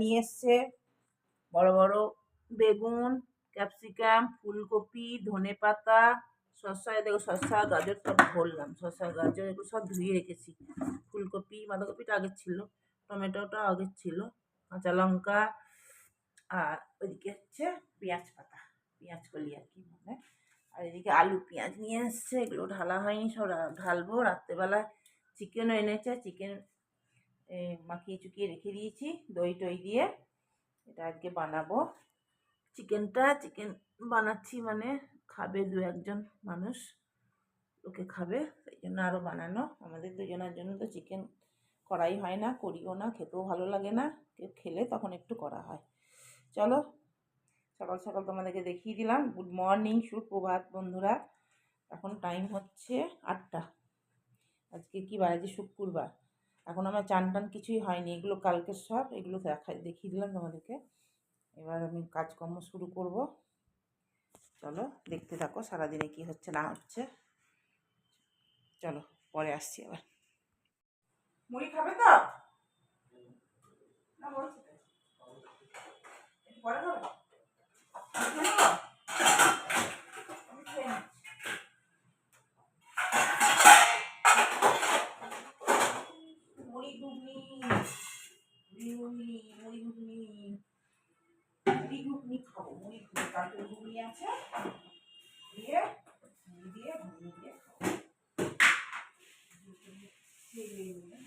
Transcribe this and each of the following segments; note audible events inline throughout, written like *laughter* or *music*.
নিয়ে এসছে। বড় বড় বেগুন, ক্যাপসিকাম, ফুলকপি, ধনে পাতা, শসা দেখো শসা, গাজর সব ভরলাম। শসা, গাজর এগুলো সব ধুয়ে রেখেছি। ফুলকপি, বাঁধাকপিটা আগের ছিল, টমেটোটা আগের ছিল, কাঁচা লঙ্কা, আর ওইদিকে হচ্ছে পেঁয়াজ পাতা, পেঁয়াজ কলি আর কি মানে আর এদিকে আলু পেঁয়াজ নিয়ে এসছে, এগুলো ঢালা হয়নি, সব ঢালবো। রাত্রেবেলায় চিকেনও এনেছে চিকেন মাখিয়ে চুকিয়ে রেখে দিয়েছি। দই টই দিয়ে এটা আজকে বানাবো। চিকেনটা, চিকেন বানাচ্ছি মানে খাবে দু একজন মানুষ, লোকে খাবে, সেই জন্য আরও বানানো। আমাদের দুজনের জন্য তো চিকেন করাই হয় না, করিও না, খেতেও ভালো লাগে না। কেউ খেলে তখন একটু করা হয়। চলো, সকাল সকাল তোমাদেরকে দেখিয়ে দিলাম। গুড মর্নিং, সুপ্রভাত বন্ধুরা। এখন টাইম হচ্ছে আটটা। আজকে কি বার শুক্রবার। এখন আমার চান টান কিছুই হয়নি। এগুলো কালকে সব, এগুলো দেখা, দেখিয়ে দিলাম তোমাদেরকে। এবার আমি কাজকর্ম শুরু করব। চলো, দেখতে থাকো সারাদিনে কি হচ্ছে, না হচ্ছে। চলো, পরে আসছি আবার। মুড়ি খাবে তো? না পরে খাবে আমি খেয়ে নেব? আমি খেয়ে নিচ্ছি। মুড়ি ঘুগনি মুড়ি ঘুগনি মুড়ি ঘুগনি মুড়ি ঘুগনি খাব মুড়ি ঘুগনি কালকে ঘুগনি আছে দিয়ে মুড়ি দিয়ে ঘুগনি দিয়ে খাব খেয়ে নিলাম।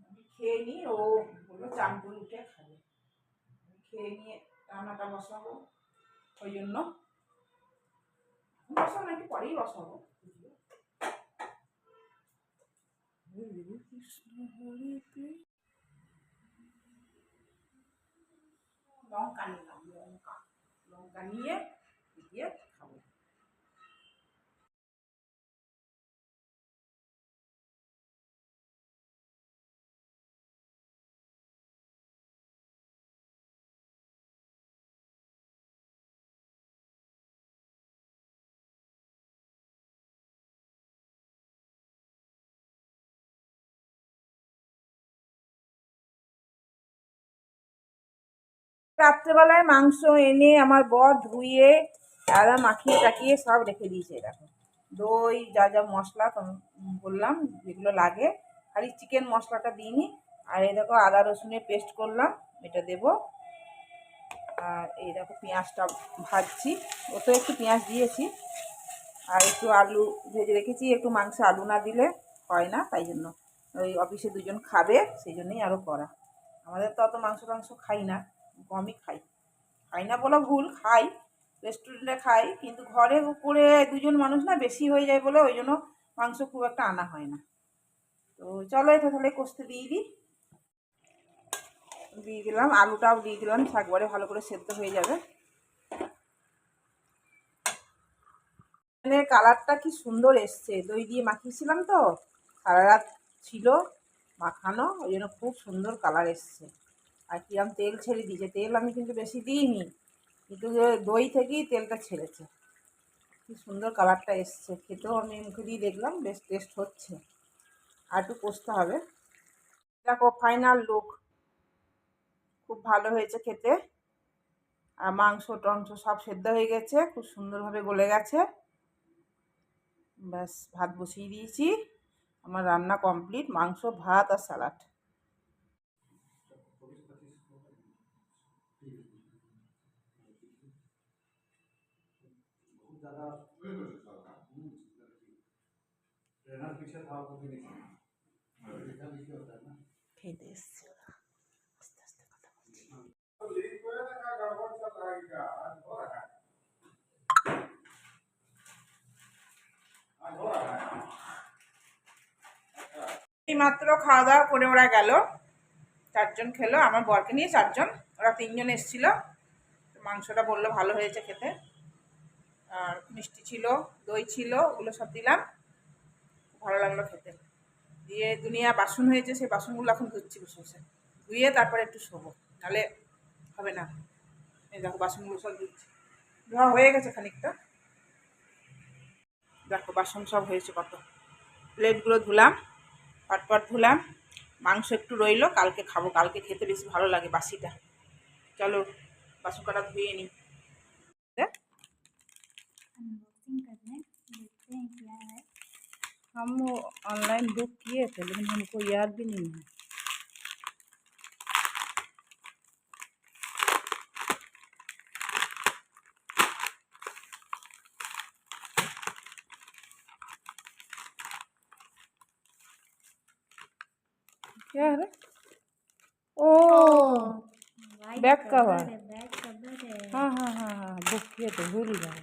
আমি খেয়ে নিই ও বলল চান করে উঠে খাবে আমি খেয়ে নিয়ে রান্নাটা বসাবো ওই জন্য এখন বসাবো না একটু পরেই বসাবো হরে কৃষ্ণ হরে কৃষ্ণ লঙ্কা নিলাম লঙ্কা লঙ্কা নিয়ে দিয়ে রাত্রেবেলায় মাংস এনে আমার বর ধুয়ে আদা মাখিয়ে টাকিয়ে সব রেখে দিয়েছে দেখো দই, যা যা মশলা বললাম, যেগুলো লাগে। খালি চিকেন মশলাটা দিইনি আর এই দেখো আদা রসুনের পেস্ট করলাম, এটা দেব। আর এই দেখো পেঁয়াজটা ভাজছি। ওতে একটু পেঁয়াজ দিয়েছি। আর একটু আলু ভেজে রেখেছি। একটু মাংস আলু না দিলে হয় না, তাই জন্য। ওই অফিসে দুজন খাবে, সেই জন্যই আরও করা। আমাদের তো অত মাংস টাংস খাই না। কমই খাই। খাই না বলা ভুল, খাই। রেস্টুরেন্টে খাই, কিন্তু ঘরে করে দুজন মানুষ না বেশি হয়ে যায় বলে ওই জন্য মাংস খুব একটা আনা হয় না। তো চলো এটা তাহলে কষতে দিয়ে দিই। দিয়ে দিলাম, আলুটাও দিয়ে দিলাম শাকবারে ভালো করে সেদ্ধ হয়ে যাবে। কালারটা কি সুন্দর এসছে, দই দিয়ে মাখিয়েছিলাম তো, সারা রাত ছিল মাখানো, ওই জন্য খুব সুন্দর কালার এসছে। আর কিরম তেল ছেড়ে দিয়েছে, তেল আমি কিন্তু বেশি দিইনি, কিন্তু দই থেকেই তেলটা ছেড়েছে। কি সুন্দর কালারটা এসছে, খেতেও আমি মুখে দিয়ে দেখলাম, বেশ টেস্ট হচ্ছে। আর একটু কষতে হবে। দেখো ফাইনাল লুক খুব ভালো হয়েছে খেতে। আর মাংস টংস সব সেদ্ধ হয়ে গেছে, খুব সুন্দরভাবে গলে গেছে। ব্যাস, ভাত বসিয়ে দিয়েছি। আমার রান্না কমপ্লিট মাংস, ভাত আর স্যালাড दादा ট্রেনার পিছিয়ে খাওয়া করতে খাওয়া দাওয়া করে ওরা গেল। চারজন খেলো আমার বরকে নিয়ে চারজন। ওরা তিনজন এসছিল। মাংসটা বলল ভালো হয়েছে খেতে। আর মিষ্টি ছিল, দই ছিল, ওগুলো সব দিলাম। ভালো লাগল খেতে। দিয়ে দুনিয়া বাসন হয়েছে, সেই বাসনগুলো এখন ধুচ্ছি বসে বসে। ধুয়ে তারপরে একটু শোবো নাহলে হবে না। এই দেখো বাসনগুলো সব ধুচ্ছি। ধোয়া হয়ে গেছে খানিকটা। দেখো বাসন সব হয়েছে কত। প্লেটগুলো ধুলাম, পাটপাট ধুলাম। মাংস একটু রইল, কালকে খাব। কালকে খেতে বেশি ভালো লাগে বাসিটা। চলো, বাসন কটা ধুয়ে নিই अनबॉक्सिंग करने देखते हैं क्या है हम वो ऑनलाइन बुक किए थे लेकिन हमको याद भी नहीं है क्या है? ओ white back cover. Back cover है हाँ हाँ हाँ हाँ बुक किए थे भूल गए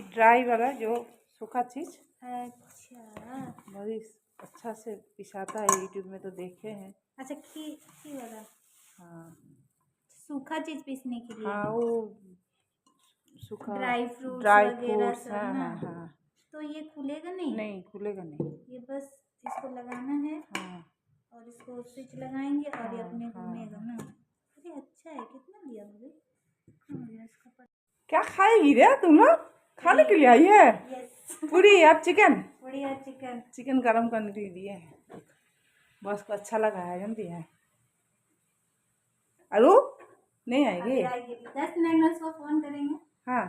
ये ड्राई वाला जो सूखा चीज़। अच्छा। बड़ी अच्छा से पिसाता है यूट्यूब में तो देखे हैं। अच्छा की की वाला। हाँ। सूखा चीज़ पीसने के लिए? हाँ वो सूखा ड्राई फ्रूट्स ड्राई सब हाँ हाँ हाँ। तो ये खुलेगा नहीं? नहीं खुलेगा नहीं। ये बस इसको लगाना है हाँ। और इसको स्विच लगाएँगे और ये हाँ, अपने हाँ, घूमेगा ना। अरे अच्छा है कितना दिया मुझे। पता क्या खाएगी रे तुम लोग खाने के लिए आई है? पूरी यार चिकन पूरी बढ़िया चिकन चिकन गरम करने के लिए दिए हैं। बस को अच्छा लगा है जानती है? अरु नहीं आएगी? दस मिनट में उसको फ़ोन करेंगे। हाँ।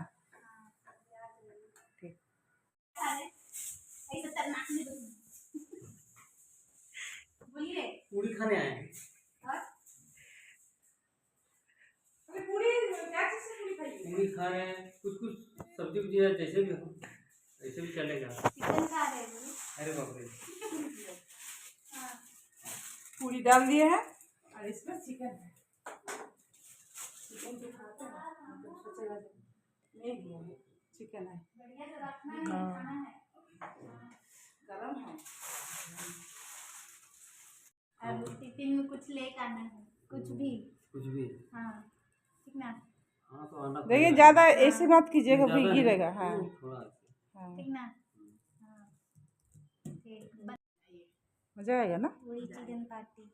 ठीक। पूरी खाने आए हैं और पूरी पूरी खा रहे हैं कुछ कुछ सब्ज़ी उब्जी है जैसे भी हो ऐसे भी चलेगा। चिकन खा रहे हैं। अरे बाप रे। पूरी डाल दिए हैं? और इसमें चिकन है। चिकन खाते हैं तो दिया है चिकन है। बढ़िया से रखना है हाँ। खाना है। गरम है। अब टिफ़िन में कुछ लेकर आना है कुछ भी। कुछ भी। हाँ ठीक ना तो देखिए ज़्यादा ऐसे मत कीजिएगा फिर गिरेगा हाँ। हाँ। ठीक ना? हाँ। मज़ा आएगा ना? पूरी चिकन पार्टी।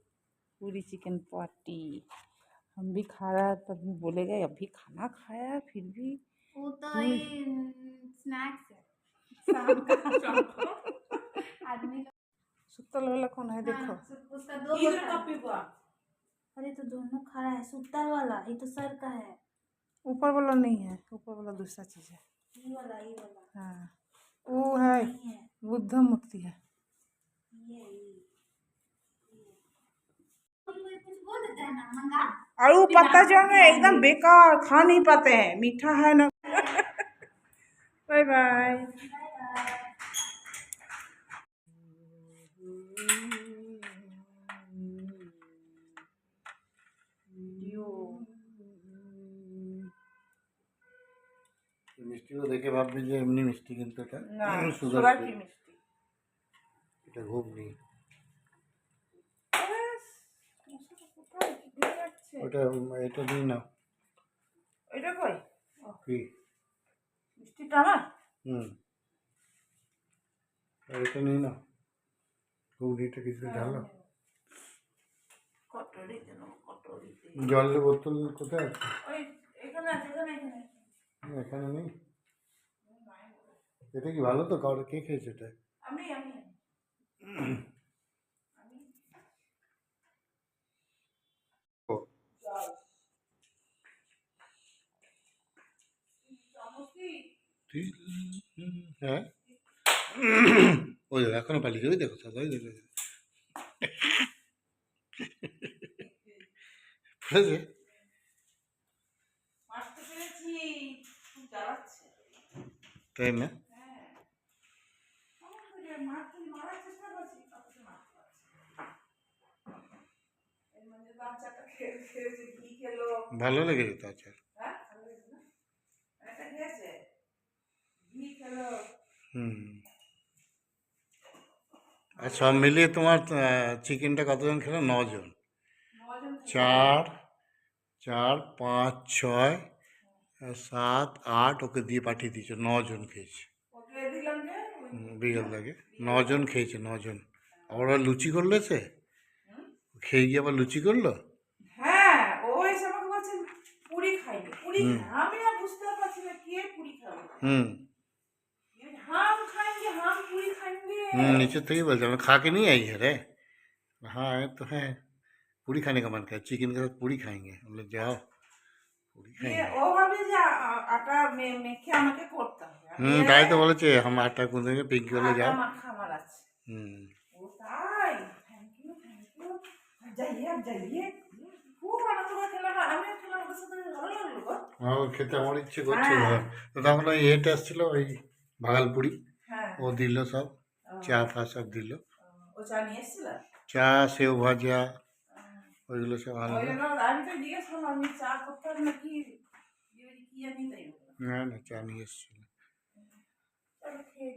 पूरी चिकन पार्टी। हम भी खा रहा है तभी बोलेगा अभी खाना खाया फिर भी वो तो ये स्नैक्स है। *laughs* आदमी सुतल वाला कौन है देखो। हाँ, उसका दो अरे तो दोनों खा रहा है सुतल वाला ये तो सर का है। ऊपर वाला नहीं है ऊपर वाला दूसरा चीज़ है। हाँ वो है बुद्ध मूर्ति है। और वो पत्ता जो है एकदम बेकार खा नहीं पाते हैं मीठा है ना। *laughs* बाय। बाय। মিষ্টিগুলো দেখে ভাববে যে এমনি মিষ্টি কিন্তু এটা। সুগার মিষ্টি? এটা ঘুগনি। ওটা এটা দিই না এটা কই? কি মিষ্টিটা আমার? হুম। এটা নিই না ঘুগনিটা কিছু ঢালো। কটরি জলের বোতল কোথায় আছে? এখানে আছে এখানে এখানে এখানে নেই? এটা কি ভালো তো? কারও কে খেয়েছে এটা? আমি হ্যাঁ? ওই এখনও পালিয়ে দেখো ওই দেখো। পড়েছে তাই না হ্যাঁ আমার তো যে মারতে মারার চেষ্টা করছি অথচ মারতে পারছি না। এর মধ্যে খেয়ে খেয়েছে ঘি খেলো? ভালো লেগেছে তো আচ্ছা হ্যাঁ ভালো হয়েছে না? একটা খেয়েছে? ঘি খেলো? হুম। আর সব মিলিয়ে তোমার চিকেনটা কতজন খেলো? নজন। চার চার পাঁচ ছয় সাত আট ওকে দিয়ে পাঠিয়ে দিয়েছে নজন খেয়েছে। বিকেল থেকে নজন খেয়েছে নজন। আবার ওরা লুচি করল সে খেয়ে গিয়ে আবার লুচি করল? হ্যাঁ ও বলছে পুরি খাই পুরি আমি আর বুঝতে পারছি না পুরি খাবে। হুম। হাম খাएंगे হাম পুরি খাएंगे হুম নিচে থেকে বলছে আমরা খা के नहीं आई है रे हाँ तो है पूरी खाने का मन कर चिकन के साथ पूरी खाएंगे हम लोग হুম তাই তো বলেছে আমার আটা কোন দিকে পিঙ্কি বলে যাও। হুম। যাইয়ে আর যাইয়ে খুব আনন্দ করে খেলাম আর আমিও খেলাম ওদের সাথে ভালো লাগল গো আমার খেতে আমার ইচ্ছে করছিল হ্যাঁ। তো তখন ওই এটা আসছিল ওই ভাগালপুরি হ্যাঁ ও দিল সব ও, চা ফা সব দিল ও চা নিয়ে এসেছিল চা সেও ভাজা ওইগুলো সব ওই আনলো জন্য আমি তো জিজ্ঞেস করলাম আমি চা করতে হবে নাকি দিয়ে বলি, কি জানি তাই বললাম। না না চা নিয়ে এসেছিল চলো খেয়ে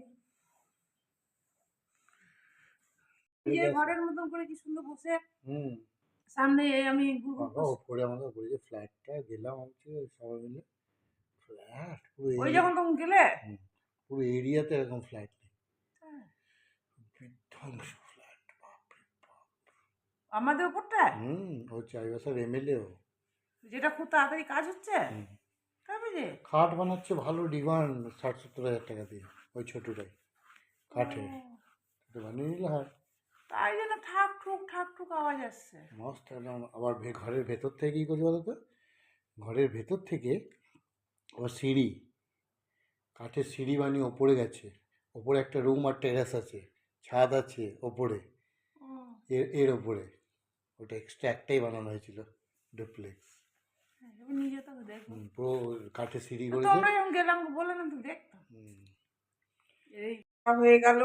যে ঘরের মতন করে কি সুন্দর বসে হুম। সামনে এই আমি ওপরে আমাদের ওপরে যে ফ্ল্যাটটা গেলাম হচ্ছে সবাই মিলে ফ্ল্যাট পুরো ওই যখন তখন গেলে? পুরো এরিয়াতে এরকম ফ্ল্যাট নেই। হ্যাঁ। বিধ্বংস ফ্ল্যাট বাপরে বাপ। আমাদের উপরটা হুম ও চাইবাসার এমএলএ ও। যেটা খুব তাড়াতাড়ি কাজ হচ্ছে। তবে খাট বানাচ্ছে ভালো ডিমান্ড ষাট সত্তর হাজার টাকা দিয়ে ওই ছোটোটাই কাঠে বানিয়ে নিলে হয়। তাই জন্য ঠাক ঠুক ঠাক ঠুক আওয়াজ আসছে। মস্ত একদম আবার ভে- ঘরের ভেতর থেকে কী করছে বলো তো ঘরের ভেতর থেকে আবার সিঁড়ি কাঠের সিঁড়ি বানিয়ে ওপরে গেছে। ওপরে একটা রুম আর টেরেস আছে ছাদ আছে ওপরে। ও, এর এর ওপরে। ওটা এক্সট্রা একটাই বানানো হয়েছিল ডুপ্লেক্স হ্যাঁ, এবার নিজে তো দেখব পুরো কাঠের সিঁড়ি তো করেছে আমরা যখন গেলাম বলে না তো দেখতাম। হুম। এই হয়ে গেল।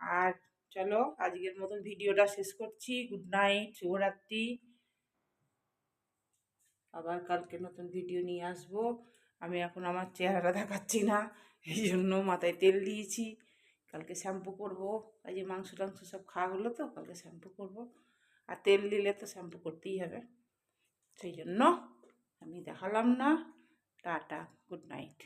আর চলো আজকের মতন ভিডিওটা শেষ করছি। গুড নাইট শুভরাত্রি। আবার কালকে নতুন ভিডিও নিয়ে আসব। আমি এখন আমার চেহারা দেখাচ্ছি না, এই জন্য মাথায় তেল দিয়েছি। কালকে শ্যাম্পু করব। এই যে মাংস টাংস সব খাওয়া হলো তো, কালকে শ্যাম্পু করব। আর তেল দিলে তো শ্যাম্পু করতেই হবে। সেই জন্য আমি দেখালাম না। Tata good night